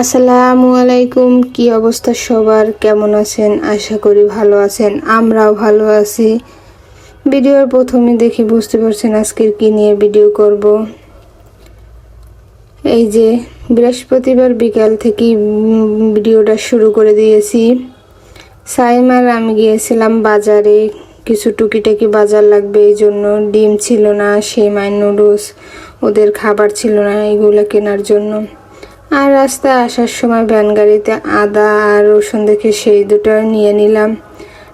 আসসালামু আলাইকুম, কি অবস্থা সবার? কেমন আছেন? আশা করি ভালো আছেন। আমরাও ভালো আছি। ভিডিওর প্রথমে দেখে বুঝতে পারছেন আজকের কি নিয়ে ভিডিও করব। এই যে, বৃহস্পতিবার বিকাল থেকেই ভিডিওটা শুরু করে দিয়েছি। সাইমার আমি গিয়েছিলাম বাজারে। কিছু টুকিটাকি বাজার লাগবে, এই জন্য ডিম ছিল না, সেমাই, নুডলস, ওদের খাবার ছিল না, এগুলো কেনার জন্য। আর রাস্তায় আসার সময় ভ্যান গাড়িতে আদা আর রসুন দেখে সেই দুটো নিয়ে নিলাম।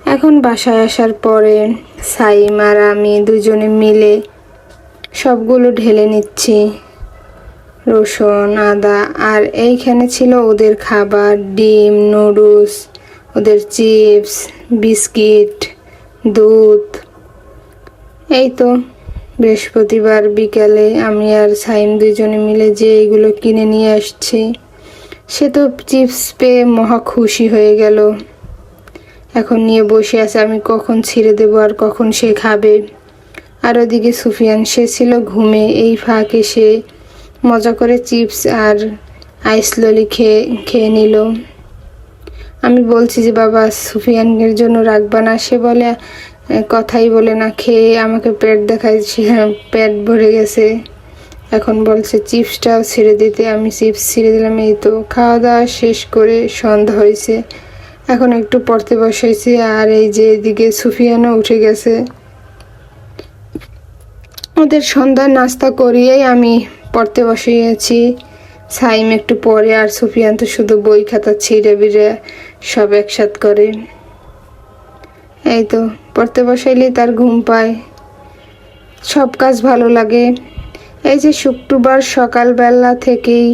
এখন বাসায় আসার পরে সাইম আর আমি দুজনে মিলে সবগুলো ঢেলে নিচ্ছি। রসুন, আদা আর এইখানে ছিল ওদের খাবার, ডিম, নুডলস, ওদের চিপস, বিস্কিট, দুধ। এই তো। বৃহস্পতিবার বিকালে আমি আর সাইম দুজনে মিলে যে এগুলো কিনে নিয়ে আসছি সে তো চিপস পেয়ে মহা খুশি হয়ে গেল। এখন নিয়ে বসে আছে আমি কখন ছিঁড়ে দেবো আর কখন সে খাবে। আর ওদিকে সুফিয়ান সে ছিল ঘুমে এই ফাঁকে সে মজা করে চিপস আর আইস ললি খেয়ে খেয়ে নিল। আমি বলছি যে বাবা সুফিয়ানের জন্য রাখবা না? সে বলে "এ, কথাই বলে না, খেয়ে আমাকে পেট দেখায় সে পেট ভরে গেছে। এখন বলছে, চিপসটাও ছেড়ে দিতে। আমি চিপস ছেড়ে দিলাম, এই তো খাওয়া দাওয়া শেষ করে সন্ধ্যা হয়েছে। এখন একটু পড়তে বসাইছি, আর এই যে এদিকে সুফিয়ানও উঠে গেছে। ওদের সন্ধ্যার নাস্তা করিয়েই আমি পড়তে বসিয়েছি। সাইম একটু পরে, আর সুফিয়ান তো শুধু বই খাতা ছিঁড়ে বিড়ে সব একসাথ করে। এই তো, পড়তে বসাইলে তার ঘুম পায়। সব কাজ ভালো লাগে। এই যে শুক্রবার সকালবেলা থেকেই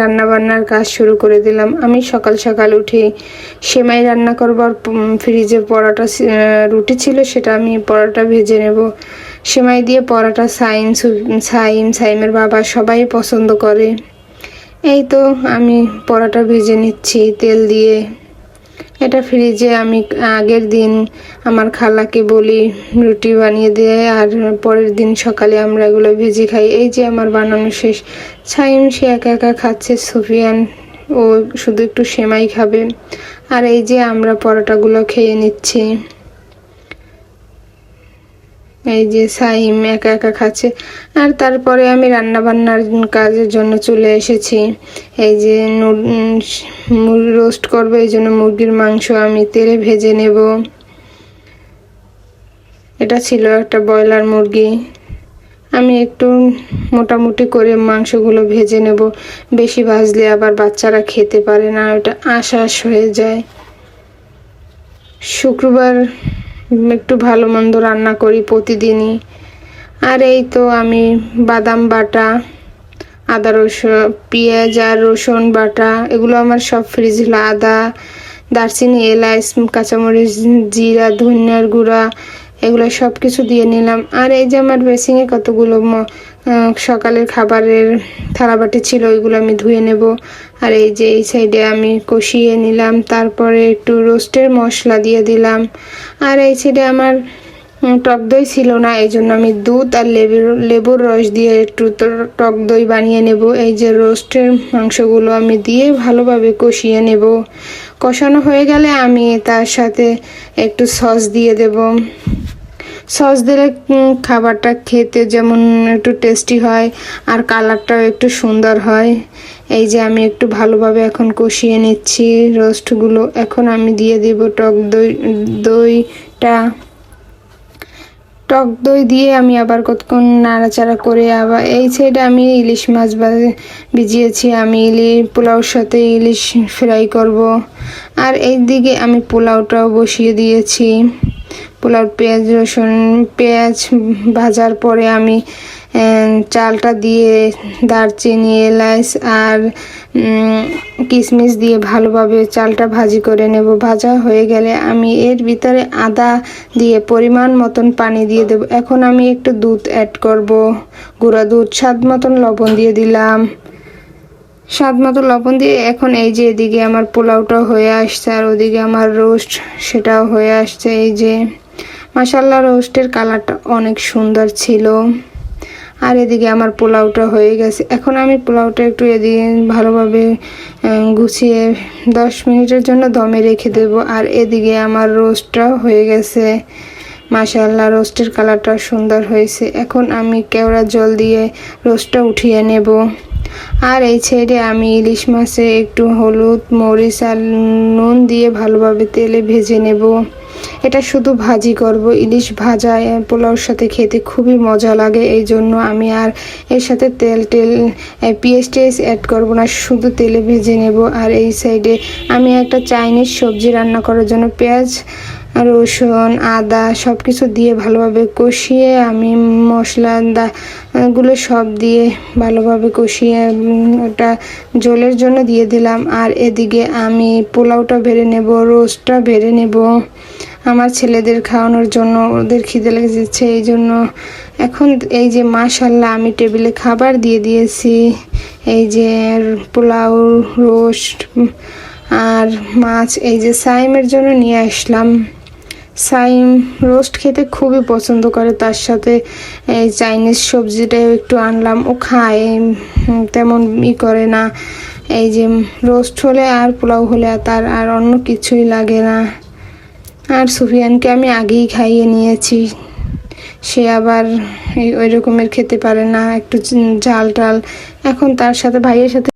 রান্না বান্নার কাজ শুরু করে দিলাম। আমি সকাল সকাল উঠে সেমাই রান্না করবার ফ্রিজে পরোটা রুটি ছিল সেটা আমি পরোটা ভেজে নেব। সেমাই দিয়ে পরোটা সাইম সাইম, সাইমের বাবা সবাই পছন্দ করে। এই তো আমি পরোটা ভেজে নিচ্ছি তেল দিয়ে। এটা ফ্রিজে আমি আগের দিন আমার খালাকে বলি, রুটি বানিয়ে দিয়ে আর পরের দিন সকালে আমরা এগুলো ভেজে খাই। এই যে আমার বানানো শেষ। ছাইম সে একা একা খাচ্ছে, সুফিয়ান ও শুধু একটু সেমাই খাবে। আর এই যে আমরা পরোটাগুলো খেয়ে নিচ্ছি। এই যে সাইম একা একা খাচ্ছে। আর তারপরে আমি রান্না বান্নার কাজের জন্য চলে এসেছি। এই যে রোস্ট করব, এই জন্য মুরগির মাংস আমি তেলে ভেজে নেব। এটা ছিল একটা ব্রয়লার মুরগি। আমি একটু মোটামুটি করে মাংসগুলো ভেজে নেব। বেশি ভাজলে আবার বাচ্চারা খেতে পারে না, ওটা আশাস হয়ে যায়। শুক্রবার একটু ভালো মন্দ রান্না করি প্রতিদিনই। আর এই তো আমি বাদাম বাটা, আদা রসুন, পেঁয়াজ আর রসুন বাটা, এগুলো আমার সব ফ্রিজ হলো আদা, দারচিনি এলাচ কাঁচামরিচ, জিরা, ধনিয়ার গুঁড়া, এগুলো সব কিছু দিয়ে নিলাম। আর এই যে আমার বেসিংয়ে কতগুলো সকালের খাবারের থালাবাটি ছিল, ওইগুলো আমি ধুয়ে নেব। আর এই যে এই সাইডে আমি কষিয়ে নিলাম, তারপরে একটু রোস্টের মশলা দিয়ে দিলাম। আর এই সাইডে আমার টক দই ছিল না, এই জন্য আমি দুধ আর লেবুর লেবুর রস দিয়ে একটু টক দই বানিয়ে নেব। এই যে রোস্টের মাংসগুলো আমি দিয়ে ভালোভাবে কষিয়ে নেব। কষানো হয়ে গেলে আমি তার সাথে একটু সস দিয়ে দেব। সস দিলে খাবারটা খেতে যেমন একটু টেস্টি হয় আর কালারটাও একটু সুন্দর হয়। এই যে আমি একটু ভালোভাবে এখন কষিয়ে নিচ্ছি রোস্টগুলো এখন আমি দিয়ে দিব টক দই, দইটা। টক দই দিয়ে আমি আবার কতক্ষণ নাড়াচাড়া করে আবার, এই সাইডে আমি ইলিশ মাছ ভিজিয়েছি। আমি ইলিশ পোলাওর সাথে ইলিশ ফ্রাই করব। আর এই দিকে আমি পোলাওটাও বসিয়ে দিয়েছি। পোলাও, পেঁয়াজ, রসুন, পেঁয়াজ ভাজার পরে আমি চালটা দিয়ে দারচিনি, এলাচ আর কিশমিশ দিয়ে ভালোভাবে চালটা ভাজি করে নেব। ভাজা হয়ে গেলে আমি এর ভিতরে আদা দিয়ে পরিমাণ মতন পানি দিয়ে দেব। এখন আমি একটু দুধ অ্যাড করব। গুঁড়া দুধ, স্বাদ মতন লবণ দিয়ে দিলাম। স্বাদ মতো লবণ দিয়ে এখন এই যে এদিকে আমার পোলাওটাও হয়ে আসছে আর ওদিকে আমার রোস্ট সেটাও হয়ে আসছে। এই যে মাসাল্লাহ রোস্টের কালারটা অনেক সুন্দর ছিল। আর এদিকে আমার পোলাওটা হয়ে গেছে। এখন আমি পোলাওটা একটু এদিকে ভালোভাবে গুছিয়ে দশ মিনিটের জন্য দমে রেখে দেব। আর এদিকে আমার রোস্টটাও হয়ে গেছে। মাশাআল্লাহ, রোস্টের কালারটা সুন্দর হয়েছে। এখন আমি কেওড়া জল দিয়ে রোস্টটা উঠিয়ে নেব। আর এই ছেড়ে আমি ইলিশ মাছে একটু হলুদ, মরিচ আর নুন দিয়ে ভালোভাবে তেলে ভেজে নেব। এটা শুধু ভাজি করব, ইলিশ ভাজা পোলাওর সাথে খেতে খুবই মজা লাগে, এই জন্য আমি আর এর সাথে তেল, টেল পেঁয়াজ টেস অ্যাড করব না, শুধু তেলে ভেজে নেব। আর এই সাইডে আমি একটা চাইনিজ সবজি রান্না করার জন্য পেঁয়াজ রসুন, আদা সব কিছু দিয়ে ভালোভাবে কষিয়ে আমি মশলা গুলো সব দিয়ে ভালোভাবে কষিয়ে ওটা জলের জন্য দিয়ে দিলাম। আর এদিকে আমি পোলাওটা বেড়ে নেব, রোস্টটা বেড়ে নেব। আমার ছেলেদের খাওয়ানোর জন্য ওদের খিদে লেগে যাচ্ছে এই জন্য এখন এই যে মাশাল্লাহ আমি টেবিলে খাবার দিয়ে দিয়েছি। এই যে পোলাও, রোস্ট আর মাছ এই যে সাইমের জন্য নিয়ে আসলাম। সাইম রোস্ট খেতে খুবই পছন্দ করে, তার সাথে এই চাইনিজ সবজিটাও একটু আনলাম। ও খায় তেমন ই করে না। এই যে রোস্ট হলে আর পোলাও হলে তার আর অন্য কিছুই লাগে না। আর সুফিয়ানকে আমি আগেই খাইয়ে নিয়েছি। সে আবার ওই রকমের খেতে পারে না, একটু ঝাল টাল এখন তার সাথে, ভাইয়ের সাথে